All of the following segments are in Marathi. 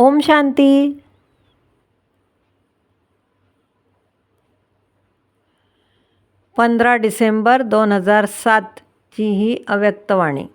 ओम शांती. पंधरा डिसेंबर दोन हजार सातची ही अव्यक्तवाणी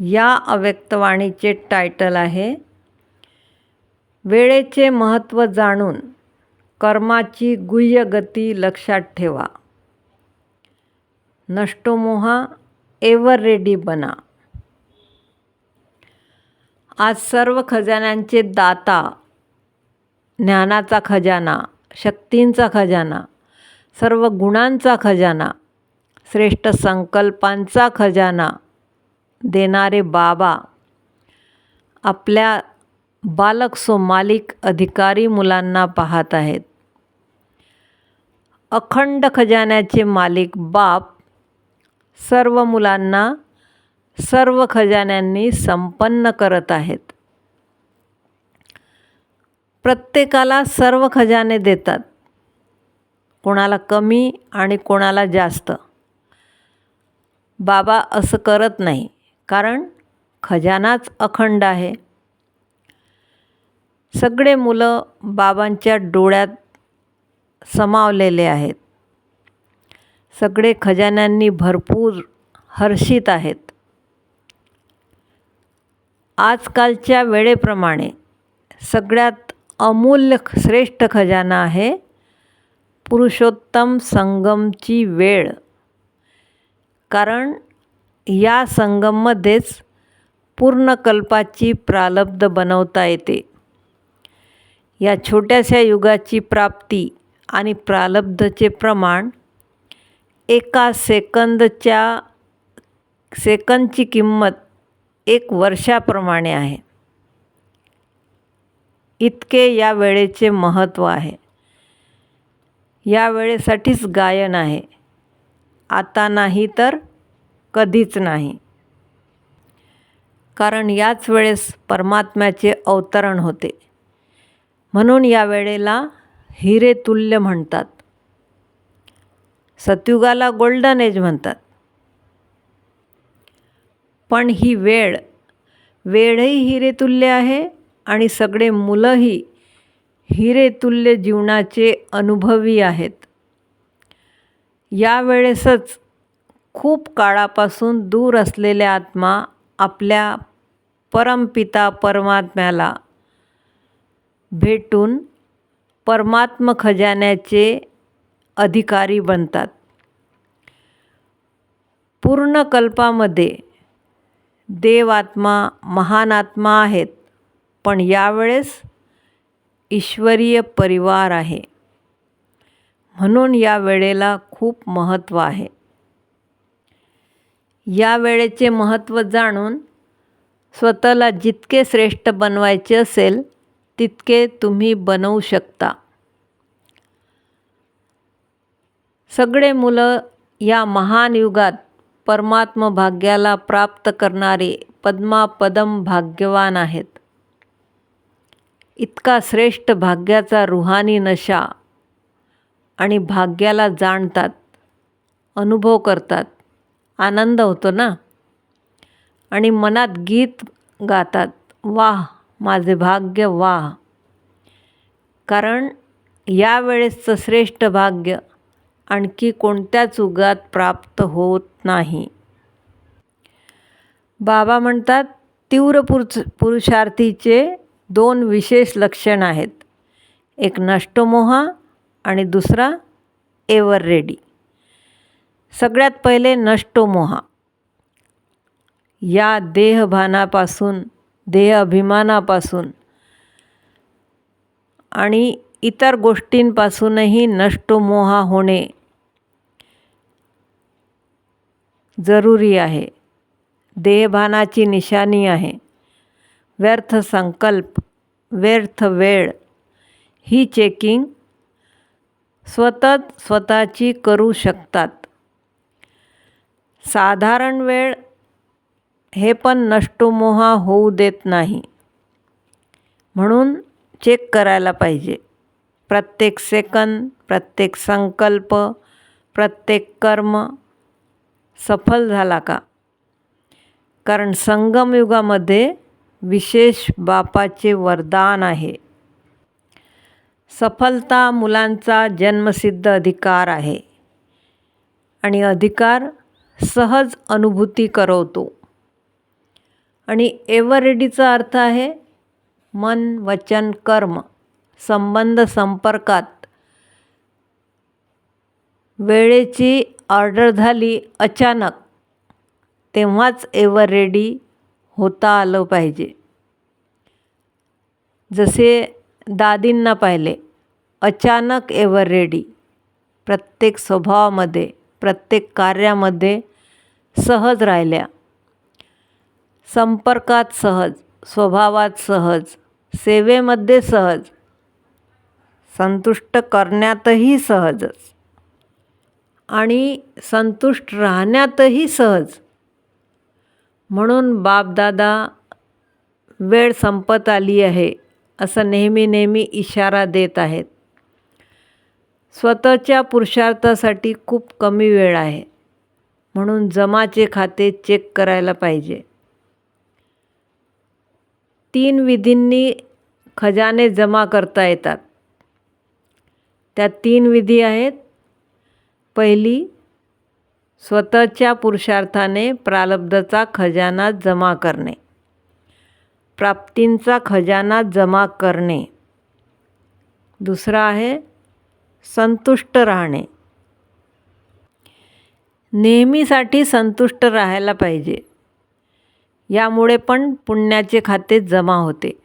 या अव्यक्तवाणीचे टायटल आहे वेळेचे महत्त्व जाणून कर्माची गुह्य गती लक्षात ठेवा. नष्टोमोहा एव्हर रेडी बना. आज सर्व खजान्यांचे दाता ज्ञानाचा खजाना शक्तींचा खजाना सर्व गुणांचा खजाना श्रेष्ठ संकल्पांचा खजाना देणारे बाबा आपल्या बालक सो मालिक अधिकारी मुलांना पाहत आहेत. अखंड खजान्याचे मालिक बाप सर्व मुलांना सर्व खजान्यांनी संपन्न करत आहेत. प्रत्येकाला सर्व खजाने देतात. कोणाला कमी आणि कोणाला जास्त. बाबा असं करत नाही कारण खजानाच अखंड आहे. सगळे मुलं बाबांच्या डोळ्यात समावलेले आहेत. सगळे खजान्यांनी भरपूर हर्षित आहेत. आजकालच्या वेळेप्रमाणे सगळ्यात अमूल्य श्रेष्ठ खजाना आहे पुरुषोत्तम संगमची वेळ. कारण या संगममध्येच पूर्ण कल्पाची प्रालब्ध बनवता येते. या छोट्याशा युगाची प्राप्ती आणि प्रालब्धचे प्रमाण एका सेकंदच्या सेकंदची किंमत एक वर्षाप्रमाणे आहे. इतके या वेळेचे महत्त्व आहे. या वेळेसाठीच गायन आहे. आता नाही तर कधीच नाही. कारण याच वेळेस परमात्म्याचे अवतरण होते. म्हणून या वेळेला हिरेतुल्य म्हणतात. सतयुगाला गोल्डन एज म्हणतात. पण ही वेळ वेळही हिरेतुल्य आहे आणि सगळे मुलंही हिरेतुल्य जीवनाचे अनुभवी आहेत. या वेळेसच खूप काळापासून दूर असलेल्या आत्मा आपल्या परमपिता परमात्म्याला भेटून परमात्म खजान्याचे अधिकारी बनतात. पूर्ण कल्पामध्ये देवात्मा महान आत्मा आहेत पण यावेळेस ईश्वरीय परिवार आहे. म्हणून या वेळेला खूप महत्त्व आहे. या वेळेचे महत्त्व जाणून स्वतःला जितके श्रेष्ठ बनवायचे असेल तितके तुम्ही बनवू शकता. सगळे मुलं या महान युगात परमात्म भाग्याला प्राप्त करणारे पद्मापदम भाग्यवान आहेत. इतका श्रेष्ठ भाग्याचा रुहानी नशा आणि भाग्याला जाणतात अनुभव करतात आनंद होतो ना? आणि मनात गीत गातात वाह माझे भाग्य वाह. कारण यावेळेसचं श्रेष्ठ भाग्य आणखी कोणत्याच युगात प्राप्त होत नाही. बाबा म्हणतात तीव्र पुरुष पुरुषार्थीचे दोन विशेष लक्षण आहेत. एक नष्टमोहा आणि दुसरा एवर रेडी. सगळ्यात पहिले नष्टमोहा. या देहभानापासून देह अभिमानापासून आणि इतर गोष्टींपासूनही नष्टमोहा होणे जरुरी आहे. देहभानाची निशाणी आहे. व्यर्थ संकल्प व्यर्थ वेळ ही चेकिंग स्वतः स्वतःची करू शकतात. साधारण वेळ हे पण नष्टमोहा होऊ देत नाही. म्हणून चेक करायला पाहिजे. प्रत्येक सेकंद प्रत्येक संकल्प प्रत्येक कर्म सफल झाला का? कारण संगमयुगामध्ये विशेष बापाचे वरदान आहे. सफलता मुलांचा जन्मसिद्ध अधिकार आहे. आणि अधिकार सहज अनुभूती करवतो. आणि एव्हरेडीचा अर्थ आहे मन वचन कर्म. संबंध संपर्कात. वेळेची ऑर्डर झाली अचानक तेव्हाच एवर रेडी होता आलं पाहिजे. जसे दादींना पाहिले अचानक एवर रेडी. प्रत्येक स्वभावामध्ये प्रत्येक कार्यामध्ये सहज राहिल्या. संपर्कात सहज स्वभावात सहज सेवेमध्ये सहज संतुष्ट करण्यातही सहजच. आणि संतुष्ट राहण्यातही सहज. म्हणून बापदादा वेळ संपत आली आहे असं नेहमी नेहमी इशारा देत आहेत. स्वतःच्या पुरुषार्थासाठी खूप कमी वेळ आहे. म्हणून जमाचे खाते चेक करायला पाहिजे. तीन विधींनी खजाने जमा करता येतात. त्या तीन विधी आहेत. पहिली स्वतःच्या पुरुषार्थाने प्रालब्धचा खजाना जमा करणे. प्राप्तींचा खजाना जमा करणे. दुसरा आहे संतुष्ट राहणे. नेहमीसाठी संतुष्ट राहायला पाहिजे. यामुळे पण पुण्याचे खाते जमा होते.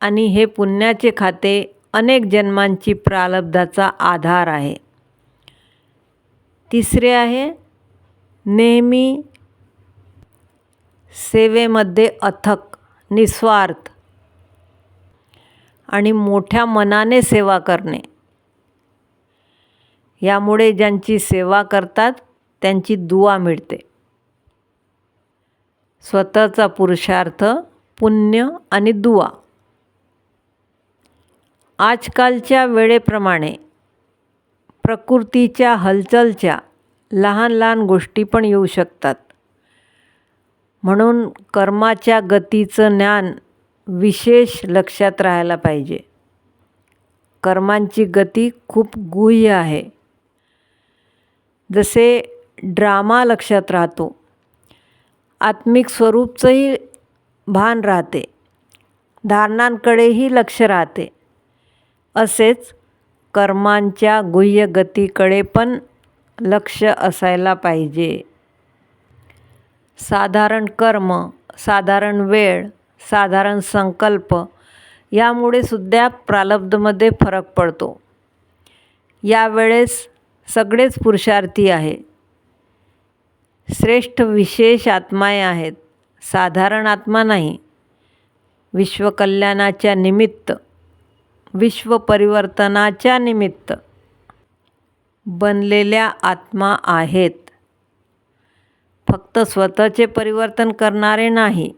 आणि हे पुण्याचे खाते अनेक जन्मांची प्रालब्धाचा आधार आहे. तिसरे आहे नेहमी सेवेमध्ये अथक निस्वार्थ आणि मोठ्या मनाने सेवा करणे. यामुळे ज्यांची सेवा करतात त्यांची दुवा मिळते. स्वतःचा पुरुषार्थ पुण्य आणि दुवा. आजकालच्या वेळेप्रमाणे प्रकृतीच्या हलचलच्या लहान लहान गोष्टी पण येऊ शकतात. म्हणून कर्माच्या गतीचं ज्ञान विशेष लक्षात राहायला पाहिजे. कर्मांची गती खूप गुह्य आहे. जसे ड्रामा लक्षात राहतो. आत्मिक स्वरूपचंही भान राहते. धारणांकडेही लक्ष राहते. असेच कर्मांच्या गुह्य गतीकडे पण लक्ष असायला पाहिजे. साधारण कर्म साधारण वेळ साधारण संकल्प यामुळे सुद्धा प्रालब्धमध्ये फरक पडतो. यावेळेस सगळेच पुरुषार्थी आहे श्रेष्ठ विशेष आत्माय आहेत. साधारण आत्मा नाही. विश्वकल्याणाच्या निमित्त विश्व परिवर्तनाच्या निमित्त बनलेल्या आत्मा आहेत. फक्त स्वतःचे परिवर्तन करणारे नाही.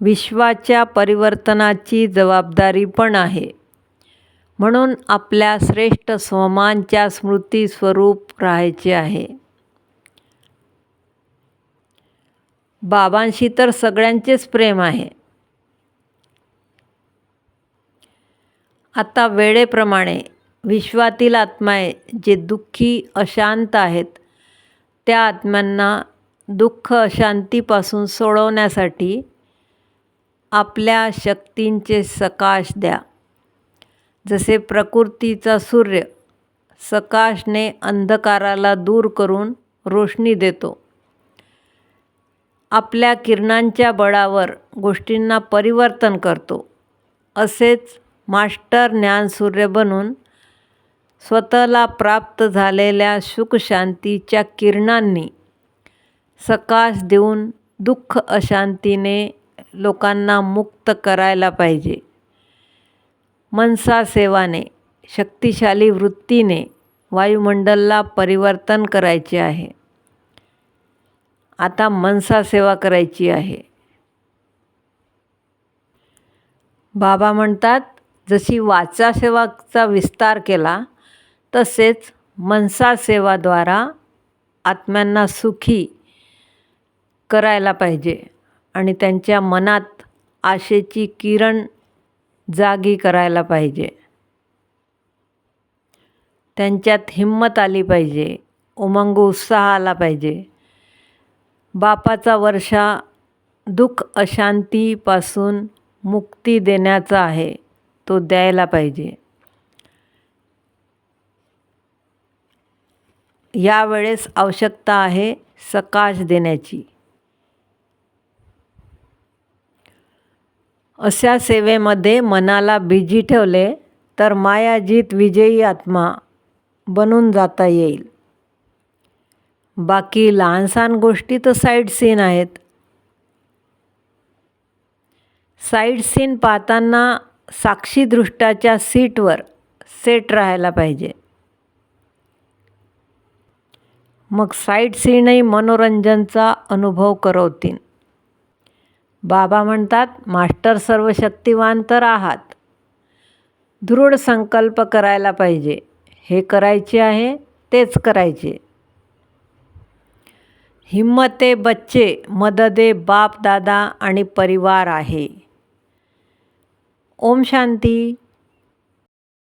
विश्वाच्या परिवर्तनाची जबाबदारी पण आहे. म्हणून आपल्या श्रेष्ठ स्वमांच्या स्मृतीस्वरूप राहायचे आहे. बाबांशी तर सगळ्यांचेच प्रेम आहे. आता वेळेप्रमाणे विश्वातील आत्माए जे दुःखी अशांत आहेत त्या आत्म्यांना दुःख अशांतीपासून सोडवण्यासाठी आपल्या शक्तींचे सकाश द्या. जसे प्रकृतीचा सूर्य सकाशने अंधकाराला दूर करून रोशनी देतो आपल्या किरणांच्या बळावर गोष्टींना परिवर्तन करतो असेच मास्टर ज्ञानसूर्य बनून स्वतःला प्राप्त झालेल्या सुखशांतीच्या किरणांनी सकाश देऊन दुःख अशांतीने लोकांना मुक्त करायला पाहिजे. मनसा सेवाने शक्तिशाली वृत्तीने वायुमंडलला परिवर्तन करायचे आहे. आता मनसा सेवा करायची आहे. बाबा म्हणतात जशी वाचा सेवाचा विस्तार केला तसेच मनसा सेवाद्वारा आत्म्यांना सुखी करायला पाहिजे आणि त्यांच्या मनात आशेची किरण जागी करायला पाहिजे. त्यांच्यात हिंमत आली पाहिजे उमंग उत्साह आला पाहिजे. बापाचा वर्षा दुःख अशांतीपासून मुक्ती देण्याचा आहे. तो द्यायला पाहिजे. यावेळेस आवश्यकता आहे सकाश देण्याची. अशा सेवेमध्ये मनाला बिजी ठेवले तर मायाजीत विजयी आत्मा बनून जाता येईल. बाकी लहानसहान गोष्टी तर साईड सीन आहेत. साईड सीन पाहताना साक्षीदृष्टाच्या सीटवर सेट राहायला पाहिजे. मग साईट सीनही मनोरंजनचा अनुभव करवतील. बाबा म्हणतात मास्टर सर्व शक्तिवान तर आहात. दृढ संकल्प करायला पाहिजे. हे करायचे आहे तेच करायचे. हिम्मते बच्चे मददे बाप दादा आणि परिवार आहे. ओम शांती.